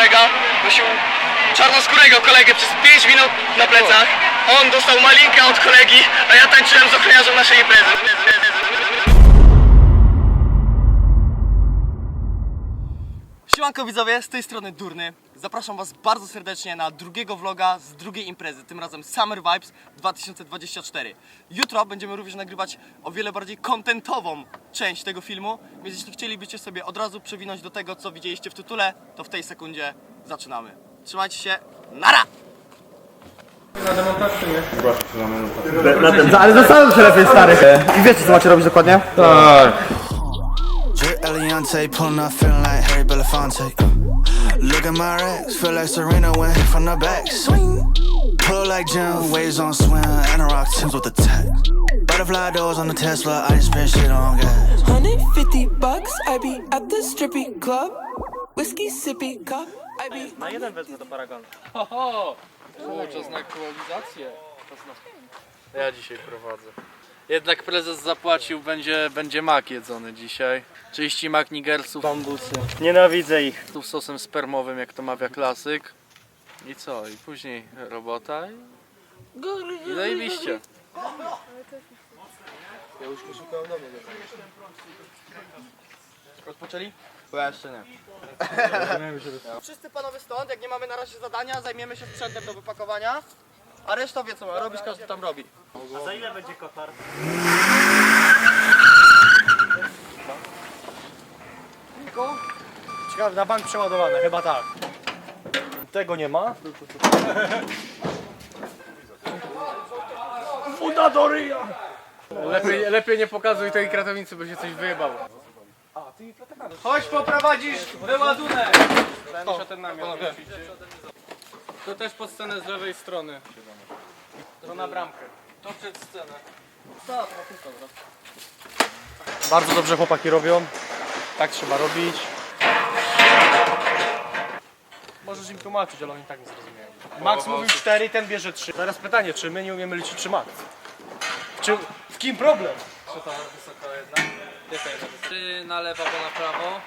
kolega nosił czarnoskórego kolegę przez 5 minut na plecach. On dostał malinkę od kolegi, a ja tańczyłem z ochroniarzem naszej imprezy. Siemanko widzowie, z tej strony Durny. Zapraszam Was bardzo serdecznie na drugiego vloga z drugiej imprezy, tym razem Summer Vibes 2024. Jutro będziemy również nagrywać o wiele bardziej kontentową część tego filmu, więc jeśli chcielibyście sobie od razu przewinąć do tego, co widzieliście w tytule, to w tej sekundzie zaczynamy. Trzymajcie się, nara! Ale zastanów się lepiej, stary. I wiecie, co macie robić dokładnie? Drip Eliante, pulling up, feeling like Harry Belafonte. Look at my racks, feel like Serena when hit from the back. Swing, pull like Jim, waves on swim, and a rock Tims with the tech. Butterfly doors on the Tesla, I just spend shit on gas. 150 bucks, I be at the strippy club. Whiskey sippy cup, I be. Na jeden wezmę do paragonu. Czas na aktualizację. Ja dzisiaj prowadzę. Jednak prezes zapłacił, będzie, będzie mak jedzony dzisiaj. 30 mak nigersów Bambusy. Nienawidzę ich. z sosem spermowym, jak to mawia klasyk. I co? I później robota i... I zajebiście. Rozpoczęli? Bo ja jeszcze nie. Wszyscy panowie stąd, jak nie mamy na razie zadania, zajmiemy się sprzętem do wypakowania. A reszta wie co ma robić, każdy tam robi. A za ile będzie kotar? Ciekawe, na bank przeładowane, chyba tak. Tego nie ma. Uda do ryja! Lepiej, lepiej nie pokazuj tej kratownicy, bo się coś wyjebało. Chodź poprowadzisz wyładunek! O, ten namiot. To też pod scenę z lewej strony. To na bramkę. To przed scenę. Bardzo dobrze chłopaki robią. Tak trzeba robić. Możesz im tłumaczyć, ale oni tak nie zrozumieją. Max mówił 4, ten bierze 3. Teraz pytanie, czy my nie umiemy liczyć 3 Max? W, czym, w kim problem? Co ta wysoka jedna? Jaka jedna wysoka? Ty na lewo, bo na prawo.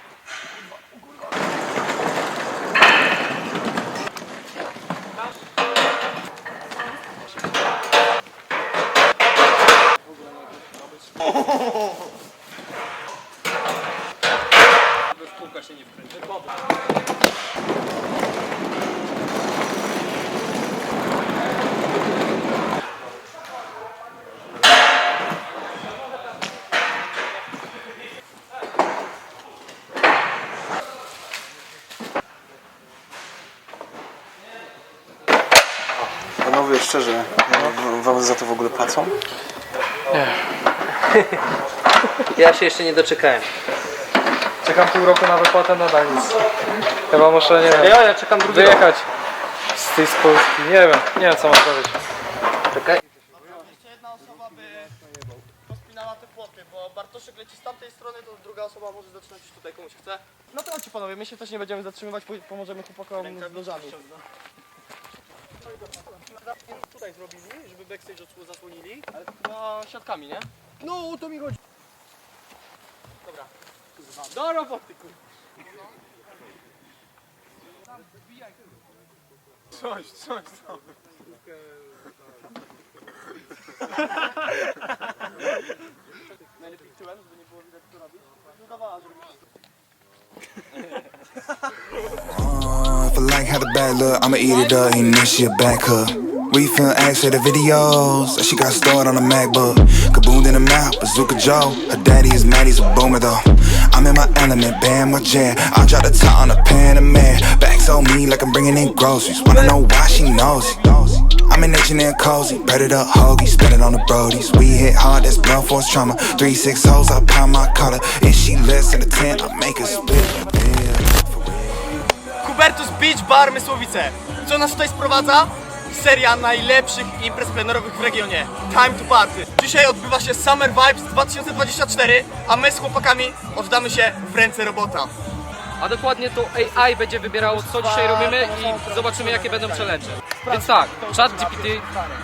Aby w kółka się nie wkręcić. Panowie, szczerze, w- wam za to w ogóle płacą? Ja się jeszcze nie doczekałem. Czekam pół roku na wypłatę, nadal nic. Chyba muszę, nie wiem, Ja, ja czekam drugi rok. wyjechać z tej z Polski. Nie wiem, nie wiem co mam zrobić. Czekaj. Jeszcze jedna osoba by pospinała te płoty, bo Bartoszek leci z tamtej strony, to druga osoba może zaczynać już tutaj komuś chce. No to chodźcie panowie, my się też nie będziemy zatrzymywać, pój- pomożemy chłopakom z nożami. Tutaj zrobili, żeby backstage od zasłonili, chyba siatkami, nie? No, o to mi chodzi. Że Uh, if I like how the bad look, I'ma eat it up, and then she a back hook. We film X for the videos she got stored on a MacBook. Kaboom in the mouth, Bazooka Joe. Her daddy is mad, he's a boomer though. I'm in my element, bam, my jam. I drop the top on a Panamera. Backs on me like I'm bringing in groceries. Wanna know why she knows it. I'm an H&M cozy, predator hoagie, spend it on the brodies. We hit hard, that's blunt force trauma. Three six hoes, I pound my collar. If she less in the tent, I make her split. Yeah. Hubertus Beach Bar Mysłowice. Co nas tutaj sprowadza? Seria najlepszych imprez plenerowych w regionie. Time to party. Dzisiaj odbywa się Summer Vibes 2024, a my z chłopakami oddamy się w ręce robota. A dokładnie to AI będzie wybierało co dzisiaj robimy i zobaczymy jakie będą challenge. Więc tak, chat GPT,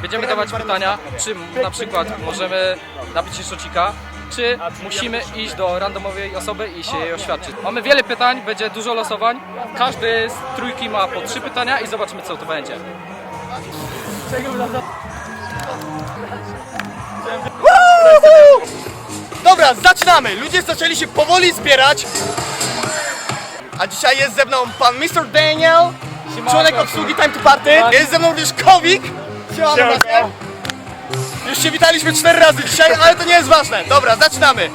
będziemy dawać pytania, czy na przykład możemy napić się szocika, czy musimy iść do randomowej osoby i się jej oświadczyć. Mamy wiele pytań, będzie dużo losowań. Każdy z trójki ma po trzy pytania i zobaczymy co to będzie. Dobra, zaczynamy! Ludzie zaczęli się powoli zbierać. A dzisiaj jest ze mną pan Mr. Daniel, członek obsługi Time to Party. Jest ze mną również Kowik. Siemano, Już się witaliśmy cztery razy dzisiaj, ale to nie jest ważne. Dobra, zaczynamy.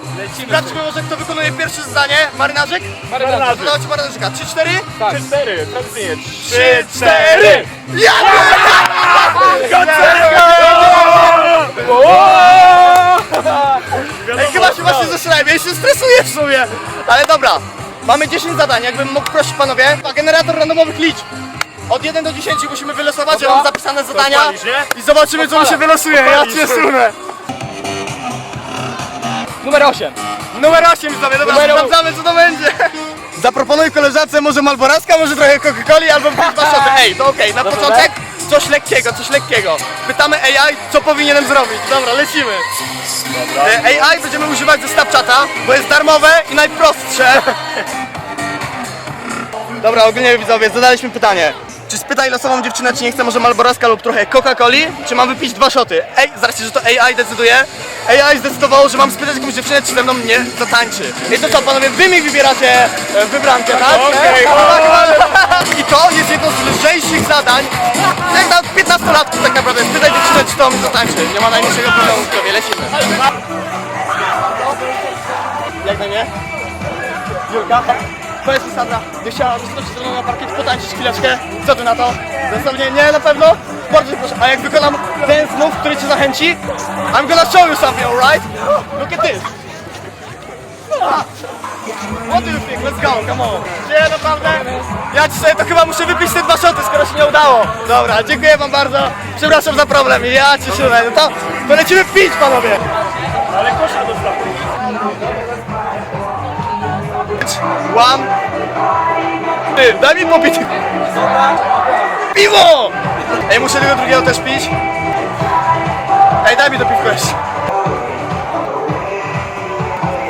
Sprawdźmy może kto wykonuje pierwsze zadanie. Marynarzyk? Marynarzyk. Zadajcie marynarzyka. Trzy, cztery? Tak. Cztery, tradycyjnie. Trzy, cztery! Ja! Ej, chyba się właśnie zaczynałem, ja się stresuję w sumie. Ale dobra, mamy 10 zadań, jakbym mógł prosić panowie. A generator randomowych liczb. Od 1 do 10 musimy wylosować, ja mam zapisane zadania i zobaczymy co mi się wylosuje, ja cię sunę. Numer 8. Numer 8 widzowie, dobra, Numer- sprawdzamy co to będzie. Zaproponuj koleżance może Malboraska, może trochę Coca-Coli albo szoty. Ej, to okej, na początek coś lekkiego, coś lekkiego. Pytamy AI, co powinienem zrobić. Dobra, lecimy. E, AI będziemy używać ze Snapchata, bo jest darmowe i najprostsze. Dobra, ogólnie widzowie, zadaliśmy pytanie. Czy spytaj losową dziewczynę, czy nie chce może Malboraska lub trochę Coca-Coli, czy mam wypić dwa szoty? Ej, zaraz że to AI decyduje. AI zdecydowało, że mam spytać jakąś dziewczynę, czy ze mną nie zatańczy. I to co, panowie, wy mi wybieracie e, wybrankę, tak? Okej, I to jest jedno z lżejszych zadań, jak na 15 latków tak naprawdę. Spytaj dziewczynę, czy to mi zatańczy. Nie ma najmniejszego problemu, widzowie, lecimy. Jak na mnie? Julka? Powiedz mi Sandra, nie chciała zostać ze mną na parkiet potańczyć chwileczkę? Co ty na to? Dosłownie nie, na pewno? Bardzo proszę. A jak wykonam ten move, który cię zachęci? I'm gonna show you something, alright? Look at this. Ah. What do you think? Let's go, come on. Nie, naprawdę? Ja dzisiaj to chyba muszę wypić te dwa shoty, skoro się nie udało. Dobra, dziękuję wam bardzo. Przepraszam za problem. Ja cię siłę. No to, to lecimy pić, panowie. Ale kosza dostał. One. Ty, daj mi popić. Piwo! Ej, muszę tego drugiego też pić. Ej, daj mi to piwko jeszcze.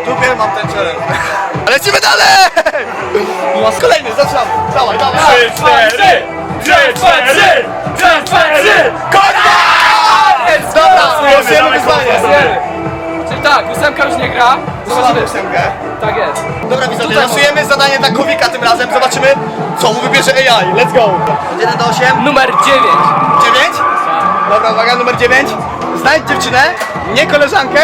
Dupie mam ten challenge. Lecimy dalej! Kolejny, zaczynamy. Dawaj, dawaj. Trzy, cztery! Trzy, cztery! Trzy, cztery! Koniec! Dobra, losujemy wyzwanie. Czyli tak, ósemka już nie gra. Zobaczymy ósemkę. Tak jest. Dobra widzowie, losujemy zadanie dla Kowika tym razem. Zobaczymy, co mu wybierze AI. Let's go. Od 1 do 8. Numer 9. 9? Dobra, uwaga, numer 9. Znajdź dziewczynę, nie koleżankę,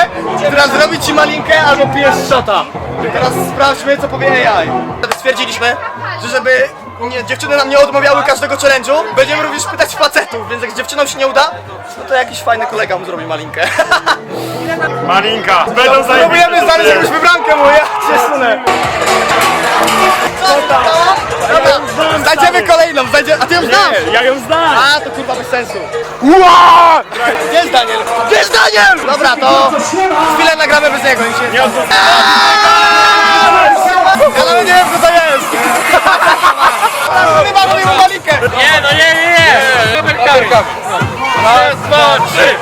która zrobi ci malinkę albo pijesz szota. Teraz sprawdźmy, co powie AI. Stwierdziliśmy, że żeby nie, dziewczyny nam nie odmawiały każdego challenge'u, będziemy również pytać facetów, więc jak z dziewczyną się nie uda, no to jakiś fajny kolega mu zrobi malinkę. Malinka! Będą Próbujemy znaleźć jakąś wybrankę mu, ja cię sunę. Dobra, znajdziemy kolejną, znajdziemy, a ty ją znasz? Ja ją znam! A, to kurwa bez sensu. Gdzie jest Daniel? Gdzie jest Daniel? Dobra, to chwilę nagramy bez niego. niech się- Nie odwrócę. Ja nawet nie wiem, kto to jest. Chyba mówił malinkę. Nie, no nie, nie, nie! Raz, dwa, trzy.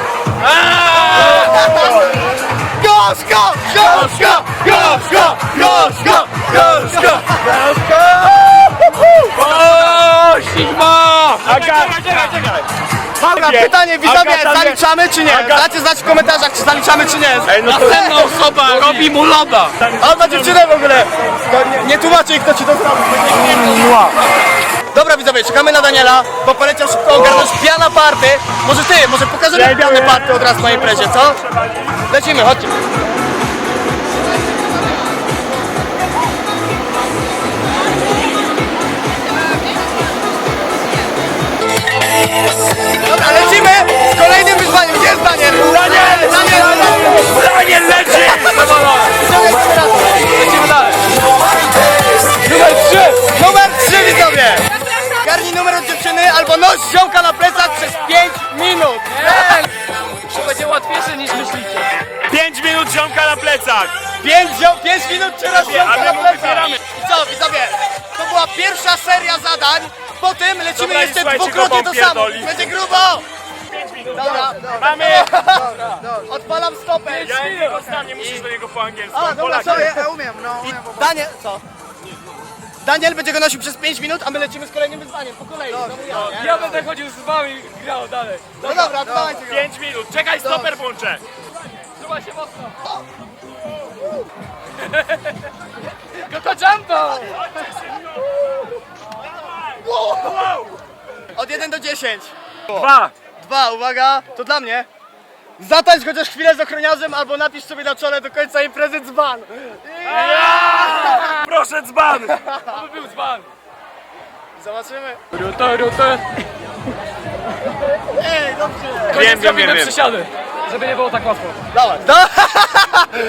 Gorzko! Gorzko! Gorzko! Gorzko! Gorzko! Gorzko! O, Sigma! Czekaj, czekaj, czekaj! Dobra, pytanie widzowie, Agata, zaliczamy czy nie? Aga- Dajcie znać w komentarzach, czy zaliczamy czy nie. Ej, no to... Następna osoba robi mu loda! On ma dziewczynę w ogóle! To nie, nie tłumaczę jej, kto ci to zrobił. Dobra widzowie, czekamy na Daniela, bo poleciał szybko ogarnąć piana party. Może ty, może pokażemy pianę party od razu na imprezie, co? Lecimy, chodźcie. Dobra, lecimy z kolejnym wyzwaniem. Gdzie jest Daniel? Daniel! Daniel! Daniel leci! Lecimy dalej. Numer 3! Numer 3 widzowie! Garnij numer od dziewczyny albo noś ziomka na plecach przez 5 minut! To będzie łatwiejsze niż myślicie. Pięć minut ziomka na plecach! 5, 5 minut czy raz ziomka my na mu plecach! wybieramy. I co widzowie? To była pierwsza seria zadań. Potem lecimy Dobra, i jeszcze słuchajcie, dwukrotnie to samo. pierdoli. Będzie grubo! Dobra, Mamy! odpalam stopę. Ja jego znam, nie musisz do niego po angielsku. A, dobra, sorry. Ja umiem, no I Daniel, co? Daniel będzie go nosił przez 5 minut, a my lecimy z kolejnym wyzwaniem po kolei. Znowu ja? Ja będę chodził z wami i grał dalej. No dobra, dawajcie go. 5 minut, czekaj, stoper włączę! Trzymaj się mocno. Koko Jumbo! Od 1 do 10. Dwa! Dwa, uwaga, to dla mnie. Zatańcz chociaż chwilę z ochroniarzem albo napisz sobie na czole do końca imprezy dzban. Proszę dzban! To był dzban. Zobaczymy. Ruto, ruto. Ej, dobrze. Wiem, wiem, Zrobimy wiem, wiem. przysiady. Żeby nie było tak łatwo. Dawaj.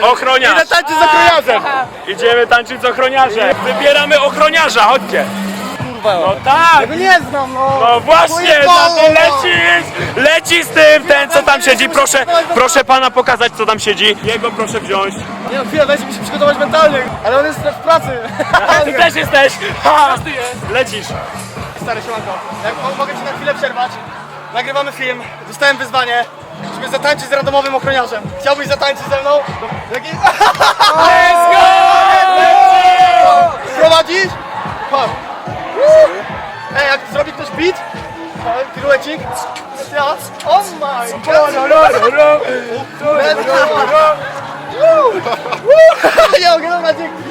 Ochroniarz! tańczy z ochroniarzem? Idziemy tańczyć z ochroniarzem! Wybieramy ochroniarza, chodźcie! No tak! No nie znam, no. No właśnie, Moje no ty pole. lecisz! Leci z tym, ten co tam siedzi, proszę, proszę pana pokazać co tam siedzi. Jego proszę wziąć. Nie no, chwilę, dajcie mi się przygotować mentalnie. Ale on jest w pracy. Ty też jesteś! Ha! Lecisz! Stary siemanko, jak mo- mogę ci na chwilę przerwać? Nagrywamy film, dostałem wyzwanie, żeby zatańczyć z randomowym ochroniarzem. Chciałbyś zatańczyć ze mną? Jaki... Let's go! Prowadzisz? Chodź. Ej, jak zrobi ktoś beat? Piruecik. Ja. Oh my god! Let's go! Woo! Woo! Ja dobra, dzięki.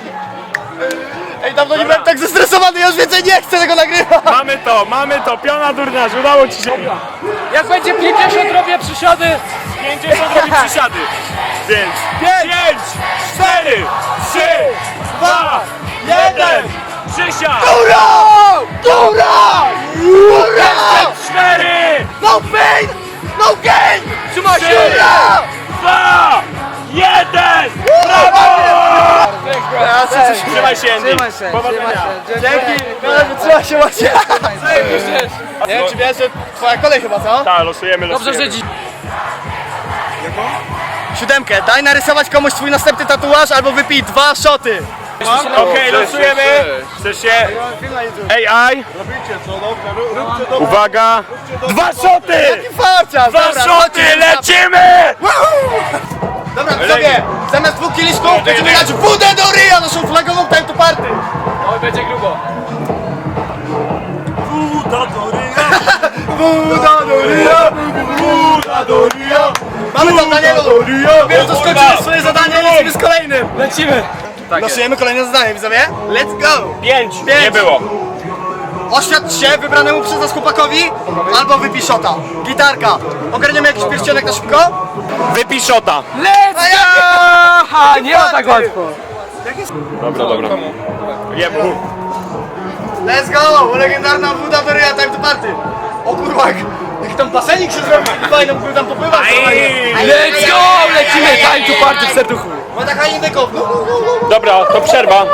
Ej, dawno nie byłem tak zestresowany, ja już więcej nie chcę tego nagrywać. Mamy to, mamy to, piona durniarz, udało ci się. Jak będzie 50 robię przysiady. 50 robi przysiady. Więc 5, 4, 3, 2, 1, przysiad! Ura! Ura! Ura! 4, No pain! No gain! Trzymaj się. Ura! 2, 1, Trzymaj się, Andy. Trzymaj się, Powodzenia. Dzięki! Trzeba się łacie! Nie wiem, czy wiesz, że twoja kolej chyba, co? Tak, losujemy, Dobrze, losujemy. że dziś. Siódemkę, daj narysować komuś twój następny tatuaż albo wypij dwa szoty. Okej, losujemy. Chcesz się? AI. Uwaga. Dwa szoty! Farcia! Dwa dobra, szoty, chodźcie, lecimy! Dobra, widzowie, zamiast dwóch kieliszków będziemy grać wódę do ryja, naszą flagową time to party. Oj, będzie grubo. Woda do ryja, woda do ryja. Mamy to, Danielu. Wiem, że skończymy swoje zadanie, lecimy z kolejnym. Lecimy. Losujemy kolejne zadanie, widzowie. Let's go! Pięć. Pięć. Nie było. Oświadcz się wybranemu przez nas chłopakowi, albo wypij szota. Gitarka. Ogarniemy jakiś pierścionek na szybko? Wypij szota. Let's go! Ha, nie ma tak łatwo. Dobra, dobra. Jemu. Let's go! Legendarna woda do ryja, time to party. O kurwa, jak, tam basenik się zrobił, fajną tam popływa. Let's go! Lecimy time to party w serduchu. Ma taka indyków. Dobra, to przerwa.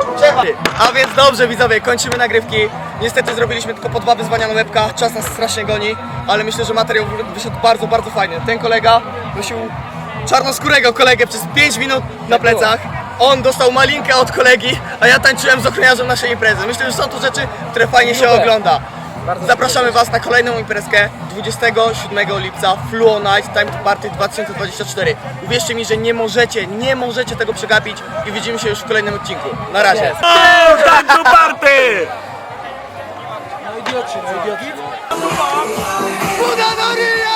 A więc dobrze widzowie, kończymy nagrywki. Niestety zrobiliśmy tylko po dwa wyzwania na łebka, czas nas strasznie goni, ale myślę, że materiał wyszedł bardzo, bardzo fajny. Ten kolega nosił czarnoskórego kolegę przez 5 minut na plecach. On dostał malinkę od kolegi, a ja tańczyłem z ochroniarzem naszej imprezy. Myślę, że są to rzeczy, które fajnie się ogląda. Zapraszamy Was na kolejną imprezkę 27 lipca Fluo Night Time to Party 2024. Uwierzcie mi, że nie możecie, nie możecie tego przegapić i widzimy się już w kolejnym odcinku. Na razie. O, tak do party! Buda do ryja!